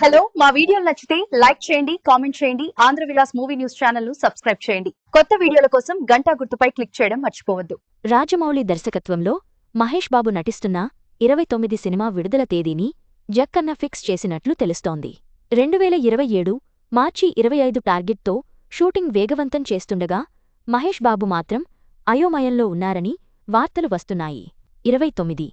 Hello మా వీడియోలు నచ్చితే లైక్ చేయండి కామెంట్ చేయండి ఆంధ్ర విలాస్ మూవీ న్యూస్ ఛానల్ను సబ్స్క్రైబ్ చేయండి. కొత్త వీడియోల కోసం గంటా గుర్తుపై క్లిక్ చేయడం మర్చిపోవద్దు. రాజమౌళి దర్శకత్వంలో మహేష్ బాబు నటిస్తున్న ఇరవై తొమ్మిది సినిమా విడుదల తేదీని జక్కన్న ఫిక్స్ చేసినట్లు తెలుస్తోంది. రెండువేల ఇరవై ఏడు మార్చి ఇరవై ఐదు టార్గెట్తో షూటింగ్ వేగవంతం చేస్తుండగా మహేష్ బాబు మాత్రం అయోమయంలో ఉన్నారని వార్తలు వస్తున్నాయి. ఇరవై తొమ్మిది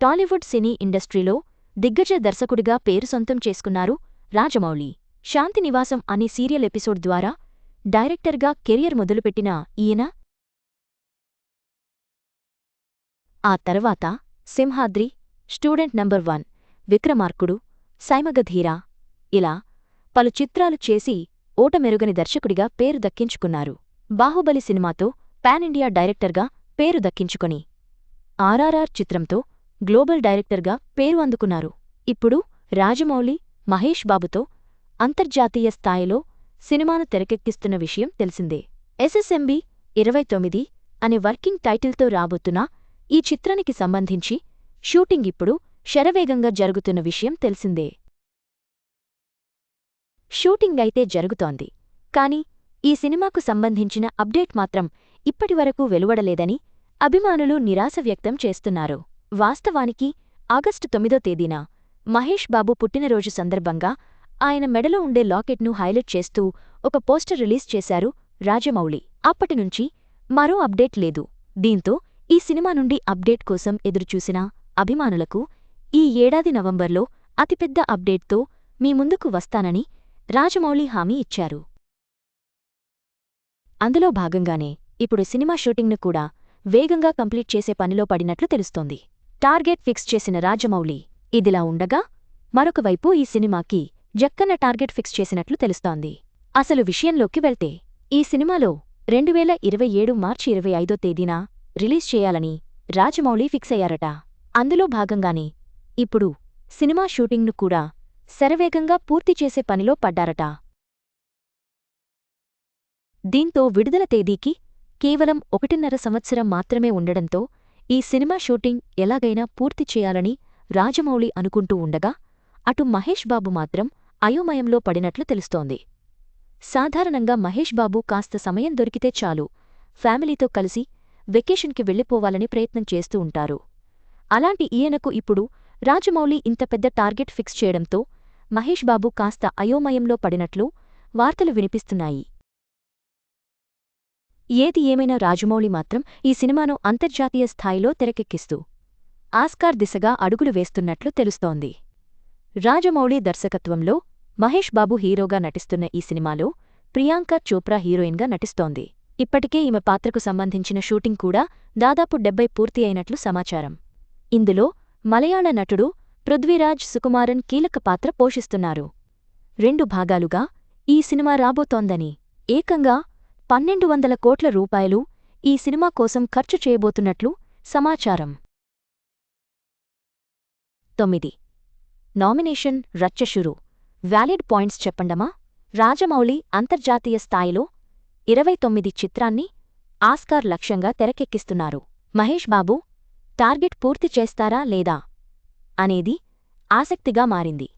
టాలీవుడ్ సినీ ఇండస్ట్రీలో దిగ్గజ దర్శకుడిగా పేరు సొంతం చేసుకున్నారు రాజమౌళి. శాంతి నివాసం అనే సీరియల్ ఎపిసోడ్ ద్వారా డైరెక్టర్గా కెరియర్ మొదలుపెట్టిన ఈయన. ఆ తర్వాత Simhadri student number one Vikramarkudu సైమగధీర ఇలా పలు చిత్రాలు చేసి ఓటమెరుగని దర్శకుడిగా పేరు దక్కించుకున్నారు. బాహుబలి సినిమాతో పాన్ ఇండియా డైరెక్టర్గా పేరు దక్కించుకొని ఆర్ఆర్ఆర్ చిత్రంతో గ్లోబల్ డైరెక్టర్గా పేరు అందుకున్నారు. ఇప్పుడు రాజమౌళి మహేష్ బాబుతో అంతర్జాతీయ స్థాయిలో సినిమాను తెరకెక్కిస్తున్న విషయం తెలిసిందే. ఎస్ఎస్ఎంబి ఇరవై తొమ్మిది అనే వర్కింగ్ టైటిల్తో రాబోతున్న ఈ చిత్రానికి సంబంధించి షూటింగ్ ఇప్పుడు శరవేగంగా జరుగుతున్న విషయం తెలిసిందే. షూటింగ్ అయితే జరుగుతోంది. కాని ఈ సినిమాకు సంబంధించిన అప్డేట్ మాత్రం ఇప్పటివరకు వెలువడలేదని అభిమానులు నిరాశ వ్యక్తం చేస్తున్నారు. వాస్తవానికి ఆగస్టు తొమ్మిదో తేదీన మహేష్ బాబు పుట్టినరోజు సందర్భంగా ఆయన మెడలో ఉండే లాకెట్ను హైలైట్ చేస్తూ ఒక పోస్టర్ రిలీజ్ చేశారు రాజమౌళి. అప్పటినుంచి మరో అప్డేట్ లేదు. దీంతో ఈ సినిమా నుండి అప్డేట్ కోసం ఎదురుచూసిన అభిమానులకు ఈ ఏడాది నవంబర్లో అతిపెద్ద అప్డేట్తో మీ ముందుకు వస్తానని రాజమౌళి హామీ ఇచ్చారు. అందులో భాగంగానే ఇప్పుడు సినిమా షూటింగ్ను కూడా వేగంగా కంప్లీట్ చేసే పనిలో పడినట్లు తెలుస్తోంది. టార్గెట్ ఫిక్స్ చేసిన రాజమౌళి ఇదిలా ఉండగా మరొకవైపు ఈ సినిమాకి జక్కన్న టార్గెట్ ఫిక్స్ చేసినట్లు తెలుస్తోంది. అసలు విషయంలోకి వెళ్తే ఈ సినిమాలో రెండువేల ఇరవై ఏడు మార్చి ఇరవై ఐదో తేదీన రిలీజ్ చేయాలని రాజమౌళి ఫిక్స్ అయ్యారట. అందులో భాగంగానే ఇప్పుడు సినిమా షూటింగ్ను కూడా శరవేగంగా పూర్తి చేసే పనిలో పడ్డారట. దీంతో విడుదల తేదీకి కేవలం ఒకటిన్నర సంవత్సరం మాత్రమే ఉండడంతో ఈ సినిమా షూటింగ్ ఎలాగైనా పూర్తి చేయాలని రాజమౌళి అనుకుంటూ ఉండగా అటు మహేష్ బాబు మాత్రం అయోమయంలో పడినట్లు తెలుస్తోంది. సాధారణంగా మహేష్ బాబు కాస్త సమయం దొరికితే చాలు ఫ్యామిలీతో కలిసి వెకేషన్కి వెళ్ళిపోవాలని ప్రయత్నం చేస్తూ ఉంటారు. అలాంటి ఈయనకు ఇప్పుడు రాజమౌళి ఇంత పెద్ద టార్గెట్ ఫిక్స్ చేయడంతో మహేష్ బాబు కాస్త అయోమయంలో పడినట్లు వార్తలు వినిపిస్తున్నాయి. ఏది ఏమైనా రాజమౌళి మాత్రం ఈ సినిమాను అంతర్జాతీయ స్థాయిలో తెరకెక్కిస్తూ ఆస్కార్ దిశగా అడుగులు వేస్తున్నట్లు తెలుస్తోంది. రాజమౌళి దర్శకత్వంలో మహేష్ బాబు హీరోగా నటిస్తున్న ఈ సినిమాలో ప్రియాంక చోప్రా హీరోయిన్గా నటిస్తోంది. ఇప్పటికే ఈమె పాత్రకు సంబంధించిన షూటింగ్ కూడా దాదాపు డెబ్బై పూర్తి అయినట్లు సమాచారం. ఇందులో మలయాళ నటుడు పృథ్వీరాజ్ సుకుమారన్ కీలక పాత్ర పోషిస్తున్నారు. రెండు భాగాలుగా ఈ సినిమా రాబోతోందని ఏకంగా పన్నెండు వందల కోట్ల రూపాయలు ఈ సినిమా కోసం ఖర్చు చేయబోతున్నట్లు సమాచారం. తొమ్మిది. నామినేషన్ రచ్చషురు వ్యాలిడ్ పాయింట్స్ చెప్పండమా? రాజమౌళి అంతర్జాతీయ స్థాయిలో ఇరవై తొమ్మిది చిత్రాన్ని ఆస్కార్ లక్ష్యంగా తెరకెక్కిస్తున్నారు. మహేష్ బాబు టార్గెట్ పూర్తి చేస్తారా లేదా? అనేది ఆసక్తిగా మారింది.